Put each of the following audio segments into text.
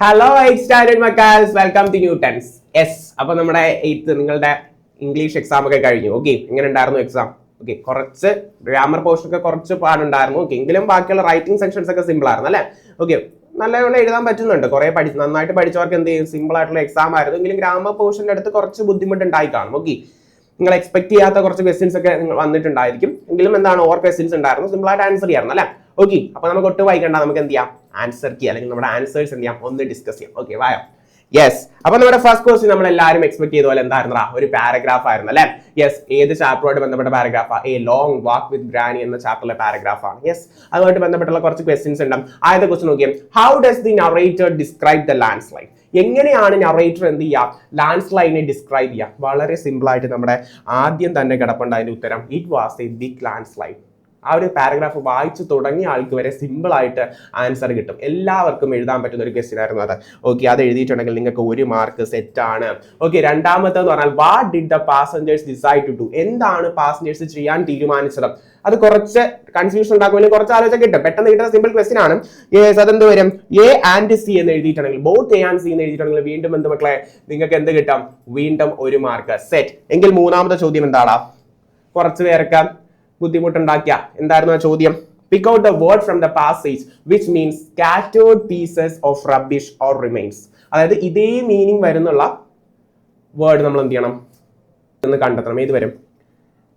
Hello eight standard മക്കാൽസ് welcome to new tens എസ് അപ്പൊ നമ്മുടെ എയ്ത്ത് നിങ്ങളുടെ ഇംഗ്ലീഷ് എക്സാം ഒക്കെ കഴിഞ്ഞു. ഓക്കെ എങ്ങനെ ഉണ്ടായിരുന്നു എക്സാം ഓക്കെ കുറച്ച് ഗ്രാമർ പോർഷൻ ഒക്കെ കുറച്ച് പാടുണ്ടായിരുന്നു. ഓക്കെ എങ്കിലും ബാക്കിയുള്ള റൈറ്റിംഗ് സെക്ഷൻസ് ഒക്കെ സിമ്പിൾ ആയിരുന്നു അല്ലേ? ഓക്കെ നല്ലപോലെ എഴുതാൻ പറ്റുന്നുണ്ട്. കുറെ പഠി നന്നായിട്ട് പഠിച്ചവർക്ക് എന്ത് ചെയ്യും? സിമ്പിൾ ആയിട്ടുള്ള എക്സാം ആയിരുന്നു. എങ്കിലും ഗ്രാമർ പോർഷന്റെ അടുത്ത് കുറച്ച് ബുദ്ധിമുട്ട് ഉണ്ടായി കാണും. ഓക്കെ നിങ്ങൾ എക്സ്പെക്ട് ചെയ്യാത്ത കുറച്ച് ക്വസ്റ്റ്യൻസ് ഒക്കെ നിങ്ങൾ വന്നിട്ടുണ്ടായിരിക്കും. എങ്കിലും എന്താണ് ഓവർ ക്വസ്റ്റ്യൻസ് ഉണ്ടായിരുന്നു. സിമ്പിൾ ആയിട്ട് ആൻസർ ചെയ്യായിരുന്നു അല്ലേ? ഓക്കെ അപ്പൊ നമുക്ക് ഒട്ടും വായിക്കണ്ട നമുക്ക് എന്ത് ചെയ്യാം? ആൻസർ കീ അല്ലെങ്കിൽ നമ്മുടെ ആൻസേഴ്സ് എന്ത് ചെയ്യാം? ഒന്ന് ഡിസ്കസ് ചെയ്യാം. ഓക്കെ വായോ? യെസ് അപ്പൊ നമ്മുടെ ഫസ്റ്റ് ക്വസ്റ്റ്യൻ നമ്മൾ എല്ലാവരും എക്സ്പെക്ട് ചെയ്ത പോലെ എന്തായിരുന്നടാ ഒരു പാരഗ്രാഫ് ആയിരുന്നു അല്ലെ? യെസ് ഏത് ചാപ്റ്ററുമായിട്ട് ബന്ധപ്പെട്ട paragraph A long walk with granny എന്ന ചാപ്റ്ററിലെ പാരഗ്രാഫ് ആണ്. യെസ് അതുമായിട്ട് ബന്ധപ്പെട്ടുള്ള കുറച്ച് ക്വസ്റ്റ്യൻസ് ഉണ്ട്. ആദ്യത്തെ ക്വസ്റ്റ്യൻ നോക്കിയാൽ how does the narrator describe the landslide എങ്ങനെയാണ് നറേറ്റർ എന്ത് ചെയ്യുക ലാൻഡ് സ്ലൈഡിനെ ഡിസ്ക്രൈബ് ചെയ്യുക വളരെ സിമ്പിൾ ആയിട്ട് നമ്മുടെ ആദ്യം തന്നെ കിടപ്പുണ്ട് അതിന്റെ ഉത്തരം. It was a big landslide ആ ഒരു പാരഗ്രാഫ് വായിച്ചു തുടങ്ങിയ ആൾക്ക് വരെ സിമ്പിൾ ആയിട്ട് ആൻസർ കിട്ടും. എല്ലാവർക്കും എഴുതാൻ പറ്റുന്ന ഒരു ക്വസ്റ്റ്യൻ ആയിരുന്നു അത്. ഓക്കെ അത് എഴുതിയിട്ടുണ്ടെങ്കിൽ നിങ്ങൾക്ക് ഒരു മാർക്ക് സെറ്റ് ആണ്. ഓക്കെ രണ്ടാമത്തെന്ന് പറഞ്ഞാൽ what did the passengers decide to do എന്താണ് പാസഞ്ചേഴ്സ് ചെയ്യാൻ തീരുമാനിച്ചത്? അത് കുറച്ച് കൺഫ്യൂഷൻ ഉണ്ടാക്കുമെങ്കിൽ കുറച്ച് ആലോചന കിട്ടും. പെട്ടെന്ന് കിട്ടുന്ന സിമ്പിൾ ക്വസ്റ്റ്യൻ ആണ്. അതെന്ത് വരും എ ആൻഡ് സി എന്ന് എഴുതിയിട്ടുണ്ടെങ്കിൽ ബോത്ത് എ ആൻഡ് സി എന്ന് എഴുതിയിട്ടുണ്ടെങ്കിൽ വീണ്ടും എന്ത് മക്കളെ നിങ്ങൾക്ക് എന്ത് കിട്ടാം? വീണ്ടും ഒരു മാർക്ക് സെറ്റ് എങ്കിൽ മൂന്നാമത്തെ ചോദ്യം എന്താണ് കുറച്ച് പേർക്ക് ബുദ്ധിമുട്ടുണ്ടാക്കിയ? എന്തായിരുന്നു ആ ചോദ്യം? Pick out the word from the passage which means scattered pieces of rubbish or remains അതായത് ഇതേ മീനിങ് വരുന്നുള്ള വേർഡ് നമ്മൾ എന്ത് ചെയ്യണം? എന്ന് കണ്ടെത്തണം. ഏത് വരും?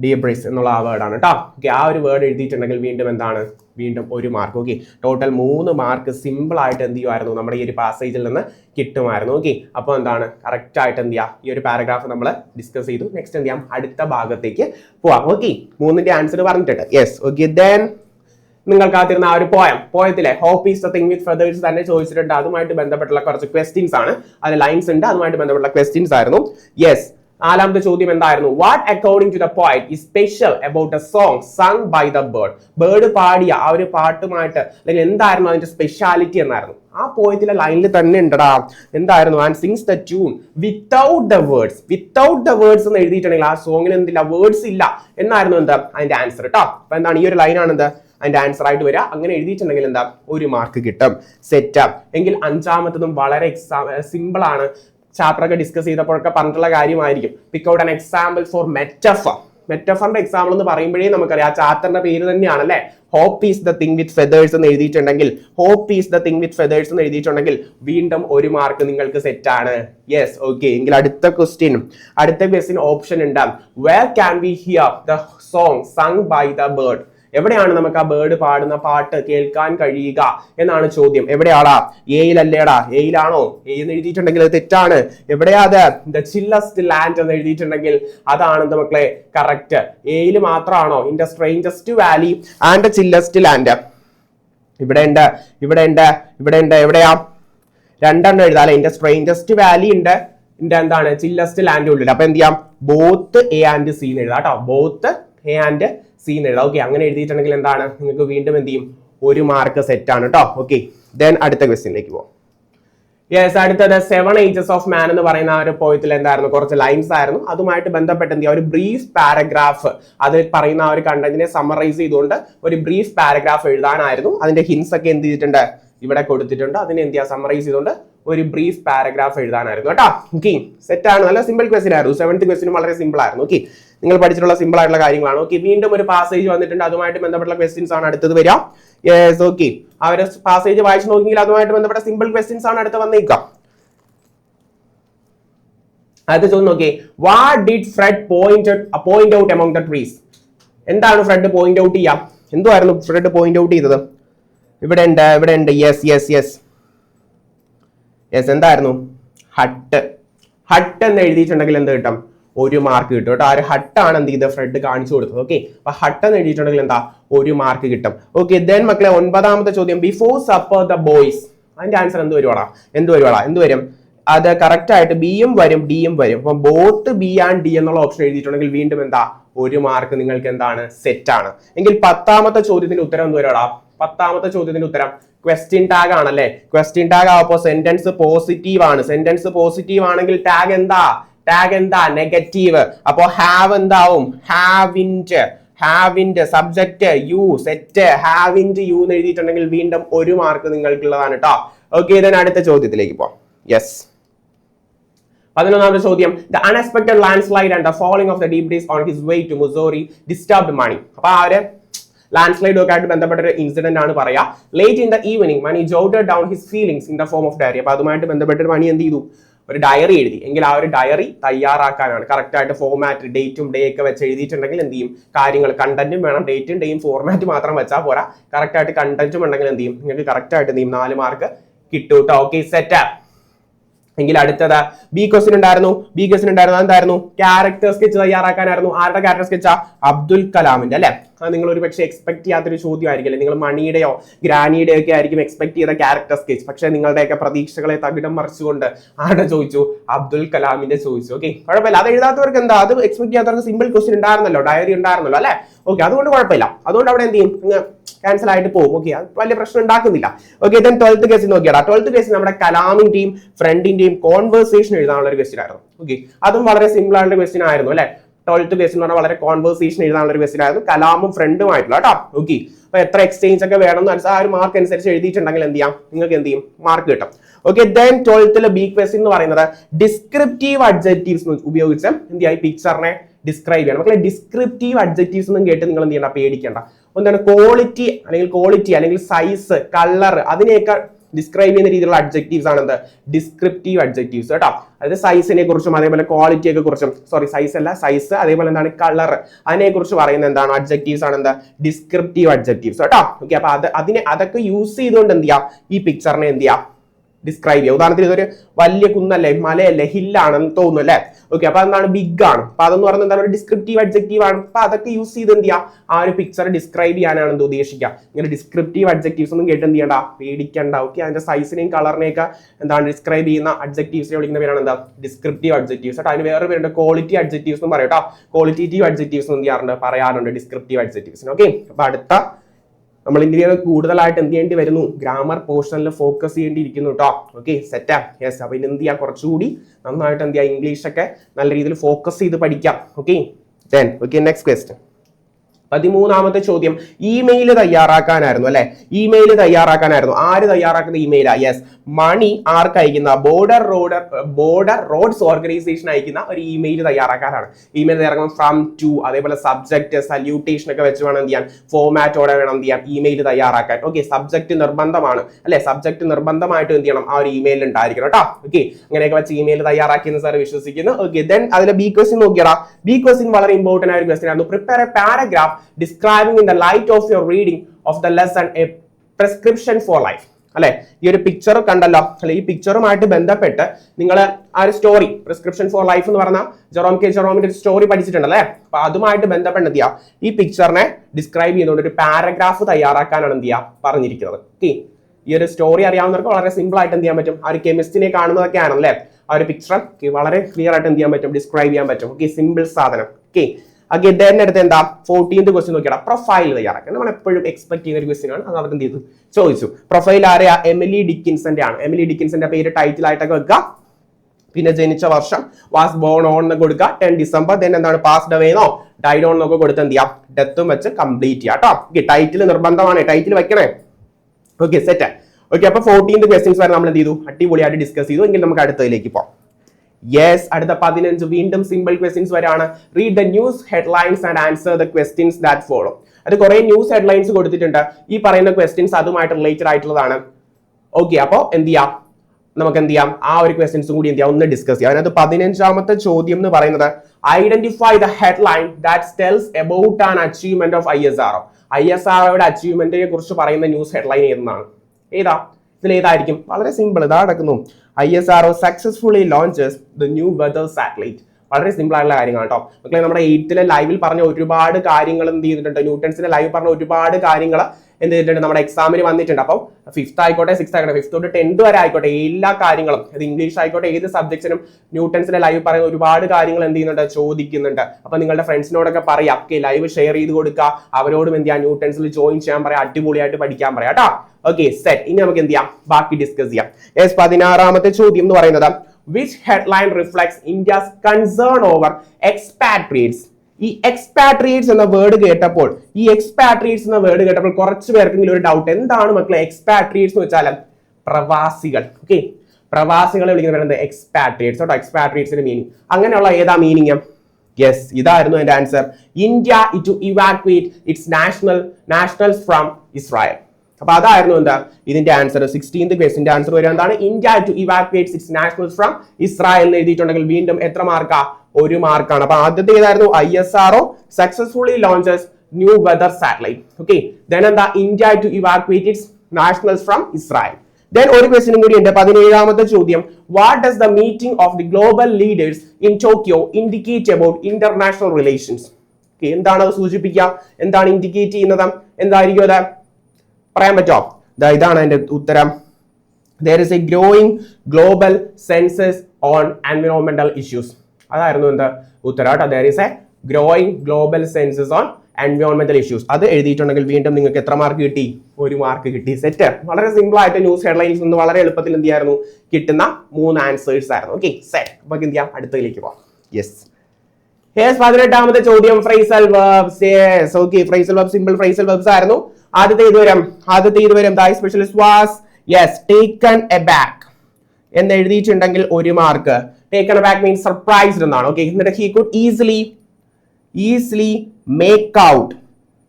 ഡിയബ്രേസ് എന്നുള്ള ആ വേർഡാണ് കേട്ടോ ഓക്കെ ആ ഒരു വേർഡ് എഴുതിയിട്ടുണ്ടെങ്കിൽ വീണ്ടും എന്താണ്? വീണ്ടും ഒരു മാർക്ക് ഓക്കെ ടോട്ടൽ മൂന്ന് മാർക്ക് സിമ്പിൾ ആയിട്ട് എന്ത് ചെയ്യുമായിരുന്നു? നമ്മുടെ ഈ ഒരു പാസേജിൽ നിന്ന് കിട്ടുമായിരുന്നു. ഓക്കെ അപ്പോൾ എന്താണ്? കറക്റ്റ് ആയിട്ട് എന്ത് ചെയ്യാം? ഈ ഒരു പാരഗ്രാഫ് നമ്മൾ ഡിസ്കസ് ചെയ്തു. നെക്സ്റ്റ് എന്ത് ചെയ്യാം? അടുത്ത ഭാഗത്തേക്ക് പോവാം. ഓക്കെ മൂന്നിന്റെ ആൻസർ പറഞ്ഞിട്ടുണ്ട്. യെസ് ഓക്കെ ദെൻ നിങ്ങൾ കാത്തിരുന്ന ആ ഒരു poem പോയത്തിലെ hope is the thing with feathers തന്നെ ചോദിച്ചിട്ടുണ്ട്. അതുമായിട്ട് ബന്ധപ്പെട്ടുള്ള കുറച്ച് ക്വസ്റ്റ്യൻസ് ആണ്. അതിന് ലൈൻസ് ഉണ്ട്. അതുമായിട്ട് ബന്ധപ്പെട്ടുള്ള ക്വസ്റ്റ്യൻസ് ആയിരുന്നു. യെസ് നാലാമത്തെ ചോദ്യം എന്തായിരുന്നു? What according to the point is special about a song sung by the bird bird പാടിയ ആ ഒരു പാട്ടുമായിട്ട് അല്ലെങ്കിൽ എന്തായിരുന്നു അതിന്റെ സ്പെഷ്യാലിറ്റി എന്നായിരുന്നു? ആ പോയത്തിലെ ലൈനിൽ തന്നെ ഉണ്ടടാ. എന്തായിരുന്നു? And sings the tune without the words without the words എന്ന് എഴുതിയിട്ടുണ്ടെങ്കിൽ ആ സോങ്ങിന് എന്തില്ല? വേർഡ്സ് ഇല്ല. എന്നായിരുന്നു എന്താ? അതിന്റെ ആൻസർ കേട്ടോ അപ്പൊ എന്താണ്? ഈ ഒരു ലൈനാണ് എന്താ? അതിന്റെ ആൻസർ ആയിട്ട് വരിക. അങ്ങനെ എഴുതിയിട്ടുണ്ടെങ്കിൽ എന്താ? ഒരു മാർക്ക് കിട്ടും. സെറ്റ് എങ്കിൽ അഞ്ചാമത്തതും വളരെ എക്സാം സിമ്പിൾ ആണ്. ചാപ്റ്റർ ഒക്കെ ഡിസ്കസ് ചെയ്തപ്പോഴൊക്കെ പറഞ്ഞിട്ടുള്ള കാര്യമായിരിക്കും. Pick out an example for metaphor മെറ്റഫറിന്റെ example എന്ന് പറയുമ്പോഴേ നമുക്കറിയാം. ആ ചാപ്റ്ററിന്റെ പേര് തന്നെയാണ് അല്ലെ? Hope is the thing with feathers എന്ന് എഴുതിയിട്ടുണ്ടെങ്കിൽ hope is the thing with feathers എന്ന് എഴുതിയിട്ടുണ്ടെങ്കിൽ വീണ്ടും ഒരു മാർക്ക് നിങ്ങൾക്ക് സെറ്റ് ആണ്. യെസ് ഓക്കെ എങ്കിൽ അടുത്ത ക്വസ്റ്റ്യൻ അടുത്ത ക്വസ്റ്റ്യൻ ഓപ്ഷൻ ഉണ്ട് where can we hear the song sung by the bird എവിടെയാണ് നമുക്ക് ആ ബേർഡ് പാടുന്ന പാട്ട് കേൾക്കാൻ കഴിയുക എന്നാണ് ചോദ്യം. എവിടെയാടാ? എയിലല്ലേടാ എയിലാണോ എന്ന് എഴുതിയിട്ടുണ്ടെങ്കിൽ അത് തെറ്റാണ്. എവിടെയാ അത്? ദ ചില്ലസ്റ്റ് ലാൻഡ് എന്ന് എഴുതിയിട്ടുണ്ടെങ്കിൽ അതാണ് മക്കളെ കറക്റ്റ് എയിൽ മാത്രമാണോ? In the strangest valley and chillest land ഇവിടെ ഉണ്ട് ഇവിടെ ഉണ്ട് ഇവിടെ ഉണ്ട്. എവിടെയാ? രണ്ടെണ്ണം എഴുതാം അല്ലെ? ഇന്റെ വാലി ഉണ്ട്. ഇന്റെ എന്താണ്? ചില്ലസ്റ്റ് ലാൻഡ് ഉള്ളിൽ. അപ്പൊ എന്ത് ചെയ്യാം? ബോത്ത് എ ആൻഡ് സി എന്ന് എഴുതാം കേട്ടോ. ബോത്ത് എ ആൻഡ് സി എന്ന് എഴുതാം ഓക്കെ അങ്ങനെ എഴുതിയിട്ടുണ്ടെങ്കിൽ എന്താണ്? നിങ്ങൾക്ക് വീണ്ടും എന്ത് ചെയ്യും? ഒരു മാർക്ക് സെറ്റ് ആണ് കേട്ടോ ഓക്കെ ദെൻ അടുത്ത ക്വസ്റ്റ്യനിലേക്ക് പോവാം. യെസ് അടുത്തത് സെവൻ ഏജസ് ഓഫ് മാൻ എന്ന് പറയുന്ന ആ ഒരു പോയത്തിൽ എന്തായിരുന്നു? കുറച്ച് ലൈൻസ് ആയിരുന്നു. അതുമായിട്ട് ബന്ധപ്പെട്ട് എന്ത് ഒരു ബ്രീഫ് പാരഗ്രാഫ് അത് പറയുന്ന ആ ഒരു കണ്ടന്റിനെ സമ്മറൈസ് ചെയ്തുകൊണ്ട് ഒരു ബ്രീഫ് പാരഗ്രാഫ് എഴുതാനായിരുന്നു. അതിന്റെ ഹിൻസ് ഒക്കെ എന്ത് ചെയ്തിട്ടുണ്ട്? ഇവിടെ കൊടുത്തിട്ടുണ്ട്. അതിനെ എന്ത് ചെയ്യുക? ചെയ്തുകൊണ്ട് ഒരു ബ്രീഫ് പാരഗ്രാഫ് എഴുതാനായിരുന്നു കേട്ടോ. ഓക്കെ സെറ്റ് ആണ്. നല്ല സിമ്പിൾ ക്വസ്റ്റ്യൻ ആയിരുന്നു. സെവൻത്ത് ക്വസ്റ്റ്യൻ വളരെ സിമ്പിൾ ആയിരുന്നു. ഓക്കെ നിങ്ങൾ പഠിച്ചിട്ടുള്ള സിമ്പിൾ ആയിട്ടുള്ള കാര്യങ്ങളാണ്. ഓക്കെ വീണ്ടും ഒരു പാസേജ് വന്നിട്ടുണ്ട്. അതുമായിട്ട് ബന്ധപ്പെട്ട ക്വസ്റ്റ്യൻസ് ആണ് അടുത്തത് വരിക. യെസ് ഓക്കെ ആ പാസേജ് വായിച്ചു നോക്കിയെങ്കിൽ അതുമായിട്ട് ബന്ധപ്പെട്ട സിമ്പിൾ ക്വസ്റ്റ്യൻസ് ആണ് അടുത്ത് വന്നേക്കാം അടുത്ത ചോദ്യം നോക്കി what did Fred point point out among the trees എന്താണ് ഫ്രെഡ് പോയിന്റ് ഔട്ട് ചെയ്യാം? എന്തുമായിരുന്നു ഫ്രെഡ് പോയിന്റ് ഔട്ട് ചെയ്തത്? ഇവിടെ ഉണ്ട് ഇവിടെ ഉണ്ട്. യെസ് യെസ് യെസ് യെസ് എന്തായിരുന്നു? ഹട്ട്. ഹട്ട് എന്ന് എഴുതിയിട്ടുണ്ടെങ്കിൽ എന്ത് കിട്ടും? ഒരു മാർക്ക് കിട്ടും. കേട്ടോ ആ ഒരു ഹട്ടാണ് എന്ത് ചെയ്തത്? ഫ്രെഡ് കാണിച്ചു കൊടുത്തത്. ഓക്കെ അപ്പൊ ഹട്ട് എന്ന് എഴുതിയിട്ടുണ്ടെങ്കിൽ എന്താ? ഒരു മാർക്ക് കിട്ടും. ഓക്കെ ദെൻ മക്കളെ ഒൻപതാമത്തെ ചോദ്യം. ബിഫോർ സപ്പർ ദ ബോയ്സ് അതിന്റെ ആൻസർ എന്ത് വരുവാടാ? എന്ത് വരുവാടാ? എന്ത് വരും? അത് കറക്റ്റ് ആയിട്ട് ബിയും വരും ഡിയും വരും. അപ്പൊ ബോത്ത് ബി ആൻഡ് ഡി എന്നുള്ള ഓപ്ഷൻ എഴുതിയിട്ടുണ്ടെങ്കിൽ വീണ്ടും എന്താ? ഒരു മാർക്ക് നിങ്ങൾക്ക് എന്താണ്? സെറ്റ് ആണ്. എങ്കിൽ പത്താമത്തെ ചോദ്യത്തിന്റെ ഉത്തരം എന്ത് വരുവാടാ? പത്താമത്തെ ചോദ്യത്തിന്റെ ഉത്തരം ക്വസ്റ്റ്യൻ ടാഗ് ആണല്ലേ? ക്വസ്റ്റ്യൻ ടാഗ് ആവുമ്പോൾ സെന്റൻസ് പോസിറ്റീവ് ആണ്. സെന്റൻസ് പോസിറ്റീവ് ആണെങ്കിൽ ടാഗ് എന്താ? ടാഗ് എന്താ? നെഗറ്റീവ് അപ്പോ ഹാവ് എന്താവും? Haven't ഹാവിന്റെ subject you set haven't you എന്ന് എഴുതിയിട്ടുണ്ടെങ്കിൽ വീണ്ടും ഒരു മാർക്ക് നിങ്ങൾക്കുള്ളതാണ് കേട്ടോ ഓക്കെ ഇതിന് അടുത്ത ചോദ്യത്തിലേക്ക് പോവാം. യെസ് പതിനൊന്നാമത്തെ ചോദ്യം. The unexpected landslide and the falling of the deep ഡീസ് on his way to Mussoorie disturbed Mani അപ്പൊ ആ ഒരു ലാൻഡ് സ്ലൈഡ് ഒക്കെ ആയിട്ട് ബന്ധപ്പെട്ട ഒരു ഇൻസിഡന്റ് ആണ് പറയാ. Late in the evening Mani jotted down his feelings in the form of diary അപ്പൊ അതുമായിട്ട് ബന്ധപ്പെട്ട് മണി എന്ത് ചെയ്തു? ഒരു ഡയറി എഴുതി. എങ്കിൽ ആ ഒരു ഡയറി തയ്യാറാക്കാനാണ്. കറക്റ്റ് ആയിട്ട് ഫോമാറ്റ് ഡേറ്റും ഡേ ഒക്കെ വെച്ച് എഴുതിയിട്ടുണ്ടെങ്കിൽ എന്ത് ചെയ്യും? കാര്യങ്ങൾ കണ്ടന്റും വേണം. ഡേറ്റും ഡേയും ഫോർമാറ്റ് മാത്രം വെച്ചാൽ പോരാ. കറക്റ്റ് ആയിട്ട് കണ്ടന്റും ഉണ്ടെങ്കിൽ എന്ത് ചെയ്യും? നിങ്ങൾക്ക് കറക്റ്റ് ആയിട്ട് എന്ത് ചെയ്യും? നാല് മാർക്ക് കിട്ടും കേട്ടോ ഓക്കെ സെറ്റ് എങ്കിൽ അടുത്തത് ബി ക്വസ്റ്റ്യൻ ഉണ്ടായിരുന്നു. ബി ക്വസ്റ്റ്യൻ ഉണ്ടായിരുന്നു എന്തായിരുന്നു? ക്യാരക്ടർ സ്കെച്ച് തയ്യാറാക്കാനായിരുന്നു. ആരുടെ ക്യാരക്ടർ സ്കെച്ചാ അബ്ദുൽ കലാമിന്റെ അല്ലെ? നിങ്ങൾ ഒരു പക്ഷേ എക്സ്പെക്ട് ചെയ്യാത്തൊരു ചോദ്യമായിരിക്കില്ല? നിങ്ങൾ മണിയുടെയോ ഗ്രാനിയുടെയോ ഒക്കെ ആയിരിക്കും എക്സ്പെക്ട് ചെയ്ത ക്യാരക്ടർ സ്കെച്ച് പക്ഷേ നിങ്ങളുടെയൊക്കെ പ്രതീക്ഷകളെ തകിടം മറിച്ചുകൊണ്ട് ആരുടെ ചോദിച്ചു? അബ്ദുൽ കലാമിന്റെ ചോദിച്ചു. ഓക്കെ കുഴപ്പമില്ല. അത് എഴുതാത്തവർക്ക് എന്താ? അത് എക്സ്പെക്ട് ചെയ്യാത്തവർക്ക് സിമ്പിൾ ക്വസ്റ്റ്യൻ ഉണ്ടായിരുന്നല്ലോ ഡയറി ഉണ്ടായിരുന്നല്ലോ അല്ലേ? ഓക്കെ അതുകൊണ്ട് കുഴപ്പമില്ല. അതുകൊണ്ട് അവിടെ എന്ത് ചെയ്യും? ക്യാൻസൽ ആയിട്ട് പോകും. ഓക്കെ വലിയ പ്രശ്നം ഉണ്ടാക്കുന്നില്ല. ഓക്കെ ദെൻ ട്വൽത്ത് കേസ് നോക്കിയാടാ. ട്വൽത്ത് കേസ് നമ്മുടെ കലാമിന്റെയും ഫ്രണ്ടിന്റെയും കോൺവെർസേഷൻ എഴുതാനുള്ള ഒരു ക്വസ്റ്റ്യൻ ആയിരുന്നു. ഓക്കെ അതും വളരെ സിമ്പിൾ ആയിട്ടുള്ള ക്വസ്റ്റ്യൻ ആയിരുന്നു അല്ലെ? ട്വൽത്ത് ബേസ് എന്ന് പറഞ്ഞാൽ വളരെ കോൺവേഴ്സേഷൻ എഴുതാനുള്ള ഒരു ബേസിലായിരുന്നു കലാമും ഫ്രണ്ടുമായിട്ടുള്ള കേട്ടോ. ഓക്കെ അപ്പൊ എത്ര എക്സ്ചേഞ്ച് ഒക്കെ വേണം എന്ന് ആ ഒരു മാർക്ക് അനുസരിച്ച് എഴുതിയിട്ടുണ്ടെങ്കിൽ എന്ത് ചെയ്യാം? നിങ്ങൾക്ക് എന്ത് ചെയ്യും? മാർക്ക് കിട്ടും. ഓക്കെ ദെൻ ട്വൽത്തിലെ ബി ക്വസ്റ്റ്യൻ എന്ന് പറയുന്നത് ഡിസ്ക്രിപ്റ്റീവ് അഡ്ജക്റ്റീവ്സ് ഉപയോഗിച്ച് എന്ത് ചെയ്യാം? പിക്ചറിനെ ഡിസ്ക്രൈബ് ചെയ്യണം. മക്കളെ ഡിസ്ക്രിപ്റ്റീവ് അഡ്ജക്റ്റീവ്സ് ഒന്നും കേട്ട് നിങ്ങൾ എന്ത് ചെയ്യണം പേടിക്കേണ്ട. എന്താണ് ക്വാളിറ്റി അല്ലെങ്കിൽ ക്വാളിറ്റി അല്ലെങ്കിൽ സൈസ് കളർ അതിനെയൊക്കെ ഡിസ്ക്രൈബ് ചെയ്യുന്ന രീതിയിലുള്ള അഡ്ജക്റ്റീവ്സ് ആണ് എന്ത്? ഡിസ്ക്രിപ്റ്റീവ് അഡ്ജക്റ്റീവ്സ് കേട്ടോ. അതായത് സൈസിനെ കുറിച്ചും അതേപോലെ ക്വാളിറ്റിയെ കുറിച്ചും. സോറി സൈസ് അല്ല സൈസ് അതേപോലെ എന്താണ്? കളർ അതിനെ കുറിച്ച് പറയുന്ന എന്താണ്? അഡ്ജക്റ്റീവ്സ് ആണ് എന്താ? ഡിസ്ക്രിപ്റ്റീവ് അഡ്ജക്റ്റീവ്സ് കേട്ടോ. ഓക്കെ അപ്പൊ അത് അതിനെ അതൊക്കെ യൂസ് ചെയ്തുകൊണ്ട് എന്ത് ചെയ്യാം? ഈ പിക്ചറിനെ എന്ത് ചെയ്യാം? ഡിസ്ക്രൈബ് ചെയ്യുക. ഉദാഹരണത്തിന് ഇതൊരു വലിയ കുന്നല്ലേ മലയല്ലേ ഹില്ലാണെന്ന് തോന്നുന്നു അല്ലേ? ഓക്കെ അപ്പൊ എന്താണ് ബിഗ് ആണ്. അപ്പൊ അതെന്ന് പറഞ്ഞാൽ എന്താണ്? ഒരു ഡിസ്ക്രിപ്റ്റീവ് അഡ്ജക്റ്റീവ് ആണ്. അപ്പൊ അതൊക്കെ യൂസ് ചെയ്ത് എന്ത് ചെയ്യാം? ആ ഒരു പിക്ചർ ഡിസ്ക്രൈബ് ചെയ്യാനാണ് എന്ത് ഉദ്ദേശിക്കുക. ഇങ്ങനെ ഡിസ്ക്രിപ്റ്റീവ് അഡ്ജക്റ്റീവ്സ് ഒന്നും കേട്ട് എന്ത് ചെയ്യണ്ട? പേടിക്കണ്ട. ഓക്കെ അതിന്റെ സൈസിനെയും കളറിനെയൊക്കെ എന്താണ്? ഡിസ്ക്രൈബ് ചെയ്യുന്ന അഡ്ജക്റ്റീവ്സിനെ വിളിക്കുന്ന പേരാണ് എന്താ? ഡിസ്ക്രിപ്റ്റീവ് അഡ്ജക്റ്റീവ്സ് കേട്ടോ അതിന് വേറെ പേരുണ്ട്. ക്വാളിറ്റി അഡ്ജക്റ്റീവ്സ് എന്ന് പറയും കേട്ടോ. ക്വാളിറ്റേറ്റീവ് അഡ്ജക്റ്റീവ്സ് എന്ന് ചെയ്യാറുണ്ട്? പറയാറുണ്ട് ഡിസ്ക്രിപ്റ്റീവ് അഡ്ജക്റ്റീവ്സിന് ഓക്കെ അപ്പൊ അടുത്ത നമ്മൾ ഇന്ത്യയിൽ കൂടുതലായിട്ട് എന്ത് ചെയ്യേണ്ടി വരുന്നു? ഗ്രാമർ പോർഷനിൽ ഫോക്കസ് ചെയ്യേണ്ടിയിരിക്കുന്നു കേട്ടോ ഓക്കെ സെറ്റാ യെസ് അപ്പൊ ഇനി എന്ത് ചെയ്യാം? കുറച്ചുകൂടി നന്നായിട്ട് എന്ത് ഇംഗ്ലീഷ് ഒക്കെ നല്ല രീതിയിൽ ഫോക്കസ് ചെയ്ത് പഠിക്കാം. Okay then okay next question പതിമൂന്നാമത്തെ ചോദ്യം ഇമെയിൽ തയ്യാറാക്കാനായിരുന്നു അല്ലെ? ഇമെയിൽ തയ്യാറാക്കാനായിരുന്നു. ആര് തയ്യാറാക്കുന്ന ഇമെയിലാ യെസ് മണി ആർക്ക് അയക്കുന്ന? Border road border roads organisation അയക്കുന്ന ഒരു ഇമെയിൽ തയ്യാറാക്കാനാണ്. ഇമെയിൽ തയ്യാറാക്കുമ്പോൾ ഫ്രം ടു അതേപോലെ സബ്ജക്ട് സല്യൂട്ടേഷൻ ഒക്കെ വെച്ച് വേണം എന്ത് ചെയ്യാൻ? ഫോമാറ്റോടെ വേണം എന്ത് ചെയ്യാൻ? ഇമെയിൽ തയ്യാറാക്കാൻ. ഓക്കെ സബ്ജക്ട് നിർബന്ധമാണ്. അല്ലെ? സബ്ജക്ട് നിർബന്ധമായിട്ട് എന്ത് ചെയ്യണം? ആ ഒരു ഇമെയിൽ ഉണ്ടായിരിക്കണം കേട്ടോ. ഓക്കെ അങ്ങനെയൊക്കെ വെച്ച് ഇമെയിൽ തയ്യാറാക്കിയെന്ന് സാർ വിശ്വസിക്കുന്നു. ഓക്കെ ദെൻ അതിലെ ബി ക്വസ്റ്റ്യൻ നോക്കിയടാ. ബി ക്വസ്റ്റ്യൻ വളരെ ഇമ്പോർട്ടന്റ് ആയ ഒരു ക്വസ്റ്റ്യൻ ആയിരുന്നു. Prepare a paragraph describing in the light of your reading of the lesson a prescription for life അല്ലെ? ഈ ഒരു പിക്ചർ കണ്ടല്ലോ. അല്ലെ? ഈ പിക്ചറുമായിട്ട് ബന്ധപ്പെട്ട് നിങ്ങൾ ആ ഒരു സ്റ്റോറി പ്രിസ്ക്രിപ്ഷൻ ഫോർ ലൈഫ് എന്ന് പറഞ്ഞ ജെറോം കെ ജെറോമിന്റെ ഒരു സ്റ്റോറി പഠിച്ചിട്ടുണ്ടല്ലേ അപ്പൊ അതുമായിട്ട് ബന്ധപ്പെട്ട് എന്ത് ഈ പിക്ചറിനെ ഡിസ്ക്രൈബ് ചെയ്യുന്നുണ്ട് ഒരു പാരഗ്രാഫ് തയ്യാറാക്കാനാണ് എന്ത് ചെയ്യുക പറഞ്ഞിരിക്കുന്നത്. ഓക്കെ ഈ ഒരു സ്റ്റോറി അറിയാവുന്നവർക്ക് വളരെ സിമ്പിൾ ആയിട്ട് എന്ത് ചെയ്യാൻ പറ്റും? ആ ഒരു കെമിസ്റ്റിനെ കാണുന്നതൊക്കെ ആണല്ലേ ആ ഒരു പിക്ചർ വളരെ ക്ലിയർ ആയിട്ട് എന്ത് ചെയ്യാൻ പറ്റും? ഡിസ്ക്രൈബ് ചെയ്യാൻ പറ്റും. ഓക്കെ സിമ്പിൾ സാധനം. ഓക്കെ ഗെഡേറിന്റെ അടുത്ത് എന്താ? ഫോർട്ടീൻത് ക്വസ്റ്റ്യൻ നോക്കിയാൽ പ്രൊഫൈൽ തയ്യാറാക്കുക നമ്മൾ എപ്പോഴും എക്സ്പെക്ട് ചെയ്യുന്ന ഒരു ക്വസ്റ്റ്യൻ ആണ്. അത് അവർ എന്ത് ചെയ്തു? ചോദിച്ചു. പ്രൊഫൈൽ ആരെയാ എമിലി ഡിക്കിൻസന്റെ ആണ്. എമിലി ഡിക്കിൻസന്റെ പേര് ടൈറ്റിൽ ആയിട്ടൊക്കെ വെക്കുക. പിന്നെ ജനിച്ച വർഷം വാസ് ബോൺ ഓൺ എന്ന് കൊടുക്കുക. ടെൻ ഡിസംബർ ദെൻ എന്താണ്? പാസ്ഡ് അവേന്നോ ഡൈഡ് ഓൺ എന്നൊക്കെ കൊടുത്ത് എന്ത് ചെയ്യാം? ഡെത്തും വെച്ച് കംപ്ലീറ്റ് ചെയ്യാം കേട്ടോ. ഓക്കെ ടൈറ്റിൽ നിർബന്ധമാണ്. ടൈറ്റിൽ വെക്കണേ. ഓക്കെ സെറ്റ് ഓക്കെ അപ്പൊ ഫോർട്ടീൻത് ക്വസ്റ്റ്യൻസ് വരെ നമ്മൾ എന്ത് ചെയ്തു? അടിപൊളിയായിട്ട് ഡിസ്കസ് ചെയ്തു. എങ്കിൽ നമുക്ക് അടുത്തതിലേക്ക് പോകാം. യെസ് അടുത്ത പതിനഞ്ച് വീണ്ടും സിമ്പിൾ ക്വസ്റ്റ്യൻസ് വരാണ്. Read the news headlines and answer the questions that follow അത് കുറെ ന്യൂസ് ഹെഡ്ലൈൻസ് കൊടുത്തിട്ടുണ്ട്. ഈ പറയുന്ന ക്വസ്റ്റ്യൻസ് അതുമായിട്ട് റിലേറ്റഡ് ആയിട്ടുള്ളതാണ്. ഓക്കെ അപ്പോൾ എന്ത് ചെയ്യാം? നമുക്ക് എന്ത് ചെയ്യാം? ആ ഒരു ക്വസ്റ്റ്യൻസും കൂടി എന്ത് ചെയ്യാം? ഒന്ന് ഡിസ്കസ് ചെയ്യാം. അതിനകത്ത് പതിനഞ്ചാമത്തെ ചോദ്യം എന്ന് പറയുന്നത് identify the headline that tells about an achievement of I S R I S ആർഒയുടെ അച്ചീവ്മെന്റിനെ കുറിച്ച് പറയുന്ന ന്യൂസ് ഹെഡ്ലൈൻ ഏതെന്നാണ്? ഏതാ? ഇതിൽ ഏതായിരിക്കും? വളരെ സിമ്പിൾ ഇതാ നടക്കുന്നു I S R O successfully launches the new weather satellite വളരെ സിമ്പിൾ ആയിട്ടുള്ള കാര്യമാണ് കേട്ടോ മക്കളെ നമ്മുടെ എയ്ത്തിലെ ലൈവിൽ പറഞ്ഞ ഒരുപാട് കാര്യങ്ങൾ എന്ത് ചെയ്തിട്ടുണ്ട്? ന്യൂട്ടൺസിന്റെ ലൈവ് പറഞ്ഞ ഒരുപാട് കാര്യങ്ങൾ എന്ത് ചെയ്തിട്ടുണ്ട്? നമ്മുടെ എക്സാമിന് വന്നിട്ടുണ്ട്. അപ്പം ഫിഫ്ത്ത് ആയിക്കോട്ടെ സിക്സ് ആയിക്കോട്ടെ ഫിഫ്ത്ത് തൊട്ട് ടെൻത്ത് വരെ ആയിക്കോട്ടെ എല്ലാ കാര്യങ്ങളും അത് ഇംഗ്ലീഷ് ആയിക്കോട്ടെ ഏത് സബ്ജക്ട്സിനും ന്യൂട്ടൻസിന്റെ ലൈവ് പറയുന്ന ഒരുപാട് കാര്യങ്ങൾ എന്ത് ചെയ്യുന്നുണ്ട്? ചോദിക്കുന്നുണ്ട്. അപ്പൊ നിങ്ങളുടെ ഫ്രണ്ട്സിനോടൊക്കെ പറയാം. ഓക്കെ ലൈവ് ഷെയർ ചെയ്ത് കൊടുക്കുക. അവരോടും എന്ത് ചെയ്യാം? ന്യൂട്ടൻസിൽ ജോയിൻ ചെയ്യാൻ പറയാം. അടിപൊളിയായിട്ട് പഠിക്കാൻ പറയാം. കേട്ടോ ഓക്കെ സെറ്റ് ഇനി നമുക്ക് എന്ത് ചെയ്യാം? ബാക്കി ഡിസ്കസ് ചെയ്യാം. യെസ് പതിനാറാമത്തെ ചോദ്യം എന്ന് പറയുന്നത് which headline reflects India's concern over expatriates ഈ എക്സ്പാട്രിയേറ്റ്സ് എന്ന വേർഡ് കേട്ടപ്പോൾ ഈ എക്സ്പാട്രിയേറ്റ്സ് എന്ന വേർഡ് കേട്ടപ്പോൾ കുറച്ച് പേർക്കെങ്കിലും ഒരു ഡൗട്ട് എന്താണ് മക്കളെ എക്സ്പാട്രിയേറ്റ്സ് എന്ന് വെച്ചാൽ പ്രവാസികൾ. ഓക്കെ പ്രവാസികളെ വിളിക്കുന്ന എന്ത് എക്സ്പാട്രിയേറ്റ്സ് കേട്ടോ എക്സ്പാട്രിയേറ്റ്സിന്റെ മീനിങ് അങ്ങനെയുള്ള ഏതാ മീനിങ് യെസ് ഇതായിരുന്നു എന്റെ answer India to evacuate its national nationals from Israel അപ്പൊ അതായിരുന്നു എന്താ? ഇതിന്റെ ആൻസർ സിക്സ്റ്റീൻത് ക്വസ്റ്റിന്റെ ആൻസർ വരിക. എന്താണ്? India to evacuate six nationals from Israel എന്ന് എഴുതിയിട്ടുണ്ടെങ്കിൽ വീണ്ടും എത്ര മാർക്കാ ഒരു മാർക്കാണ് അപ്പൊ ആദ്യത്തെ ഏതായിരുന്നു? I S R O successfully launches new weather satellite okay then എന്താ? India to evacuate its nationals from Israel then ഒരു ക്വസ്റ്റിനും കൂടി ഉണ്ട്. പതിനേഴാമത്തെ ചോദ്യം. What does the meeting of the global leaders in Tokyo indicate about international relations എന്താണ് അത് സൂചിപ്പിക്കുക? എന്താണ് ഇൻഡിക്കേറ്റ് ചെയ്യുന്നത്? എന്തായിരിക്കും അത്? പറയാൻ പറ്റുമോ? ഇതാണ് അതിന്റെ ഉത്തരം. There is a growing global census on environmental issues അതായിരുന്നു എന്താ ഉത്തരം കേട്ടോ. There is a growing global census on എൻവയോൺമെന്റൽ issues അത് എഴുതിയിട്ടുണ്ടെങ്കിൽ വീണ്ടും നിങ്ങൾക്ക് എത്ര മാർക്ക് കിട്ടി? ഒരു മാർക്ക് കിട്ടി. സെറ്റ് വളരെ സിമ്പിൾ ആയിട്ട് ന്യൂസ് ഹെഡ്ലൈൻസ് നിന്ന് വളരെ എളുപ്പത്തിൽ എന്ത് ചെയ്യായിരുന്നു? കിട്ടുന്ന മൂന്ന് ആൻസേഴ്സ് ആയിരുന്നു. ഓക്കെ സെറ്റ് അപ്പൊ എന്ത് ചെയ്യാം? അടുത്തതിലേക്ക് പോവാം. യെസ് യെസ് പതിനെട്ടാമത്തെ ചോദ്യം. Phrasal verbs yes okay phrasal verb simple phrasal verbs ആയിരുന്നു. ആദ്യത്തെ ഇതുവരെ ആദ്യത്തെ ഇതുവരെ the specialist was yes taken aback എന്ന് എഴുതിയിട്ടുണ്ടെങ്കിൽ ഒരു mark taken aback means surprised എന്നാണ്. ഓക്കെ എന്നിട്ട് he could easily easily make out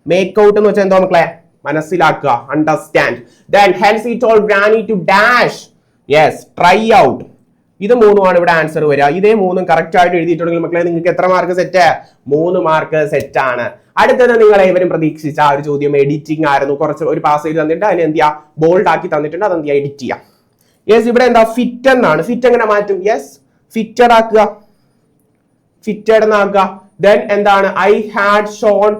make out എന്ന് വെച്ചാൽ എന്തോ മക്കളെ? മനസ്സിലാക്കുക അണ്ടർസ്റ്റാൻഡ് ദെൻ ഹെൻസ് ഈ tall granny to dash yes try out ഇത് മൂന്നുമാണ് ഇവിടെ ആൻസർ വരിക. ഇതേ മൂന്നും കറക്റ്റ് ആയിട്ട് എഴുതിയിട്ടുണ്ടെങ്കിൽ മക്കളെ നിങ്ങൾക്ക് എത്ര മാർക്ക് സെറ്റ് മൂന്ന് മാർക്ക് സെറ്റ് ആണ്. അടുത്തത് നിങ്ങൾ ഏവരും പ്രതീക്ഷിച്ച ആ ഒരു ചോദ്യം എഡിറ്റിംഗ് ആയിരുന്നു. കുറച്ച് ഒരു പാസ് ചെയ്ത് തന്നിട്ട് അതിനെ എന്ത് ചെയ്യാം? ബോൾഡ് ആക്കി തന്നിട്ടുണ്ട്. അത് എന്ത് ചെയ്യാം? എഡിറ്റ് ചെയ്യാം. യെസ് ഇവിടെ എന്താ? ഫിറ്റ് എന്നാണ്. ഫിറ്റ് എങ്ങനെ മാറ്റും? യെസ് ഫിറ്റഡ് ആക്കുക. ഫിറ്റഡ് എന്നാക്കുക. ദെൻ എന്താണ്? ഐ ഹാഡ് ഷോൺ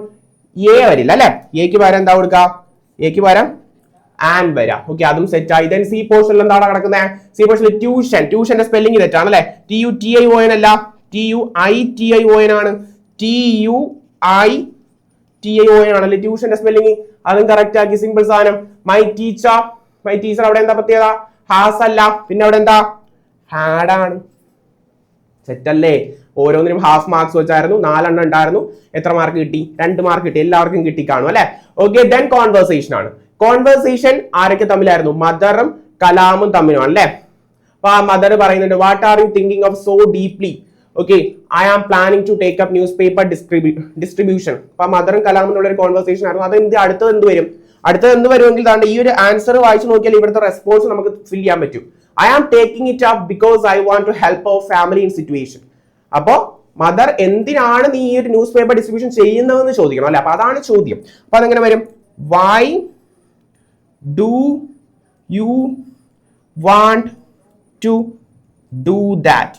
എ വരില്ല അല്ലെ? എക്ക് പകരം എന്താ കൊടുക്കുക? എക്ക് പകരം ആൻഡ് വരാം. ഓക്കെ അതും സെറ്റ് ആയി. ദെൻ സി പോർഷനിൽ എന്താണ് കിടക്കുന്നത് സി പോർഷനിൽ ട്യൂഷൻ ട്യൂഷന്റെ സ്പെല്ലിംഗ് തെറ്റാണ് അല്ലെ? T U T I O N അല്ല. T U I T I O N ആണ്. T U I T I O ആണല്ലേ? ട്യൂഷന്റെ സ്പെല്ലിംഗ് അതും കറക്റ്റ് ആക്കി. സിമ്പിൾ സാധനം. മൈ ടീച്ചർ മൈ ടീച്ചർ അവിടെ എന്താ പ്രത്യേകത? ഹാസ് അല്ല. പിന്നെ അവിടെ എന്താ? ഹാഡ് ആണ്. സെറ്റല്ലേ ഓരോന്നിനും ഹാഫ് മാർക്സ് വെച്ചായിരുന്നു. നാലെണ്ണം ഉണ്ടായിരുന്നു. എത്ര മാർക്ക് കിട്ടി? രണ്ട് മാർക്ക് കിട്ടി. എല്ലാവർക്കും കിട്ടി കാണും അല്ലെ? ഓക്കെ ദെൻ കോൺവെർസേഷൻ ആണ്. കോൺവെർസേഷൻ ആരൊക്കെ തമ്മിലായിരുന്നു? മദറും കലാമും തമ്മിലാണ് അല്ലെ? അപ്പൊ ആ മദർ പറയുന്നുണ്ട് what are you thinking of so deeply okay I am planning to take up newspaper ഡിസ്ട്രിബ്യൂ distribution അപ്പൊ മദറും കലാമും ഒരു കോൺവെർസേഷൻ ആയിരുന്നു. അത് എന്ത് അടുത്തത് എന്ത് വരും? അടുത്തത് എന്ത് വരുമെങ്കിൽ താണ്ട് ഈ ഒരു ആൻസർ വായിച്ചു നോക്കിയാൽ ഇവിടുത്തെ റെസ്പോൺസ് നമുക്ക് ഫിൽ ചെയ്യാൻ പറ്റും. I am taking it up because I want to help our family in situation അപ്പോ മദർ എന്തിനാണ് നീ ഈ ഒരു ന്യൂസ് പേപ്പർ ഡിസ്ട്രിബ്യൂഷൻ ചെയ്യുന്നതെന്ന് ചോദിക്കണം അല്ലെ? അപ്പൊ അതാണ് ചോദ്യം. അപ്പൊ അതെങ്ങനെ വരും? Why do you want to do that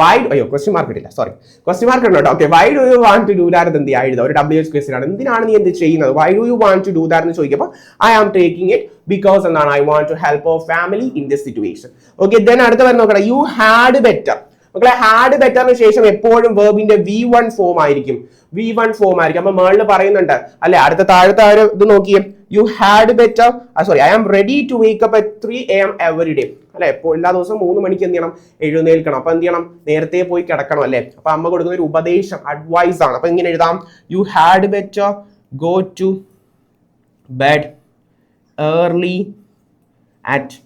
why അയ്യോ ക്വസ്റ്റ്യൻ മാർക്ക് ഇട്ടില്ല സോറി ക്വസ്റ്റ്യൻ മാർക്ക് ഉണ്ട് okay why do you want to do that എന്ത് എഴുതുക ഒരു ഡബ്ല്യു എച്ച് ക്വസ്റ്റ്യൻ ആണ്. എന്തിനാണ് നീ എന്ത് ചെയ്യുന്നത്? Why do you want to do that എന്ന് ചോദിക്കുമ്പോൾ I am taking it because എന്താണ്? I want to help our family in this situation okay then അടുത്ത വരുന്ന നോക്കണം യു ഹാഡ് ബെറ്റർ മക്കളെ ഹാഡ് ബെറ്ററിന് ശേഷം എപ്പോഴും വേർബിന്റെ വി വൺ ഫോം ആയിരിക്കും. വി വൺ ഫോം ആയിരിക്കും. അപ്പൊ മേളിൽ പറയുന്നുണ്ട്. അല്ലെ അടുത്ത താഴത്തെ ആ ഒരു ഇത് നോക്കിയേ. You had better sorry I am ready to wake up at three A M every day അല്ലെ? ഇപ്പോൾ എല്ലാ ദിവസവും മൂന്ന് മണിക്ക് എന്ത് ചെയ്യണം? എഴുന്നേൽക്കണം. അപ്പൊ എന്ത് ചെയ്യണം? നേരത്തെ പോയി കിടക്കണം അല്ലെ? അപ്പൊ അമ്മ കൊടുക്കുന്ന ഒരു ഉപദേശം അഡ്വൈസ് ആണ്. അപ്പൊ ഇങ്ങനെ എഴുതാം. You had better go to bed early at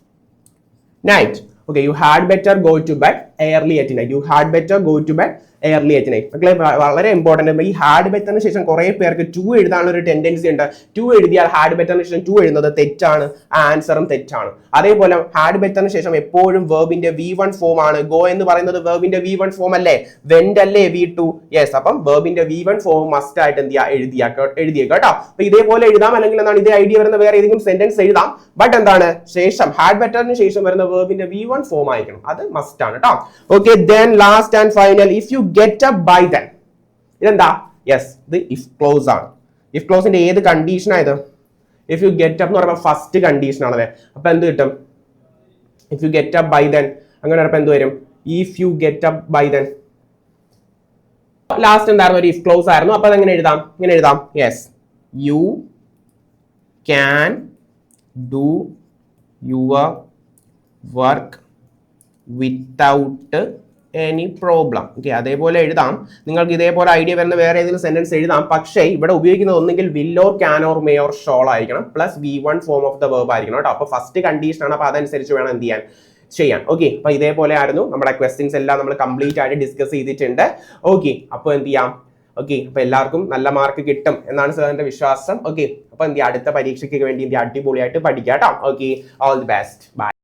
night okay you had better go to bed early at night you had better go to bed early ഏജിനെ മക്കളെ വളരെ ഇമ്പോർട്ടന്റ് ഈ ഹാർഡ് ബെറ്ററിന് ശേഷം കുറേ പേർക്ക് ടു എഴുതാനുള്ള ഒരു ടെൻഡൻസി ഉണ്ട്. ടു എഴുതിയാൽ ഹാർഡ് ബെറ്ററിന് ശേഷം ടു എഴുതുന്നത് തെറ്റാണ്. ആൻസറും തെറ്റാണ്. അതേപോലെ ഹാർഡ് ബെറ്ററിന് ശേഷം എപ്പോഴും വേർബിന്റെ വി വൺ ഫോം ആണ്. ഗോ എന്ന് പറയുന്നത് വേർബിന്റെ വി വൺ ഫോം അല്ലേ? വെന്റ് അല്ലേ? വി ടു യെസ് അപ്പം വേർബിന്റെ വി വൺ ഫോം മസ്റ്റ് ആയിട്ട് എന്ത് ചെയ്യുക? എഴുതിയാ എഴുതിയേക്കാം കേട്ടോ. അപ്പൊ ഇതേപോലെ എഴുതാം. അല്ലെങ്കിൽ എന്താണ് ഇതേ ഐഡിയ വരുന്ന വേറെ ഏതെങ്കിലും സെന്റൻസ് എഴുതാം. ബട്ട് എന്താണ്? ശേഷം ഹാർഡ് ബെറ്ററിന് ശേഷം വരുന്ന വേർബിന്റെ വി വൺ ഫോം ആയിരിക്കണം. അത് മസ്റ്റ് ആണ് കേട്ടോ okay then last and final if you get up by then ഇതെന്താ? യെസ് ഇത് ഇഫ് ക്ലോസ് ആണ്. ഇഫ് ക്ലോസിന്റെ ഏത് കണ്ടീഷൻ ആയത്? ഇഫ് യു ഗെറ്റ് അപ്പ് എന്ന് പറയുമ്പോൾ ഫസ്റ്റ് കണ്ടീഷൻ ആണല്ലേ. അപ്പൊ എന്ത് കിട്ടും? If you get up by then അങ്ങനെ പറയുമ്പോൾ എന്ത് വരും? If you get up by then last എന്തായിരുന്നു? ഒരു ഇഫ് ക്ലോസ് ആയിരുന്നു. അപ്പൊ അതെങ്ങനെ എഴുതാം? ഇങ്ങനെ എഴുതാം. Yes you can do your work without any problem okay അതേപോലെ എഴുതാം. നിങ്ങൾക്ക് ഇതേപോലെ ഐഡിയ വരുന്ന വേറെ ഏതെങ്കിലും സെന്റൻസ് എഴുതാം. പക്ഷേ ഇവിടെ ഉപയോഗിക്കുന്നത് ഒന്നെങ്കിൽ will or can or may or shall ആയിരിക്കണം. Plus V one form of the verb ആയിരിക്കണം കേട്ടോ. അപ്പോൾ ഫസ്റ്റ് കണ്ടീഷൻ ആണ്. അപ്പോൾ അതനുസരിച്ച് വേണം എന്ത് ചെയ്യാൻ? ചെയ്യാൻ. ഓക്കെ അപ്പൊ ഇതേപോലെ ആയിരുന്നു. നമ്മുടെ ക്വസ്റ്റ്യൻസ് എല്ലാം നമ്മൾ കംപ്ലീറ്റ് ആയിട്ട് ഡിസ്കസ് ചെയ്തിട്ടുണ്ട്. ഓക്കെ അപ്പോൾ എന്ത് ചെയ്യാം? ഓക്കെ അപ്പൊ എല്ലാവർക്കും നല്ല മാർക്ക് കിട്ടും എന്നാണ് സാറിന്റെ വിശ്വാസം. ഓക്കെ അപ്പൊ എന്ത് ചെയ്യാം? അടുത്ത പരീക്ഷയ്ക്ക് വേണ്ടി എന്ത് അടിപൊളിയായിട്ട് പഠിക്കാം കേട്ടോ. Okay all the best bye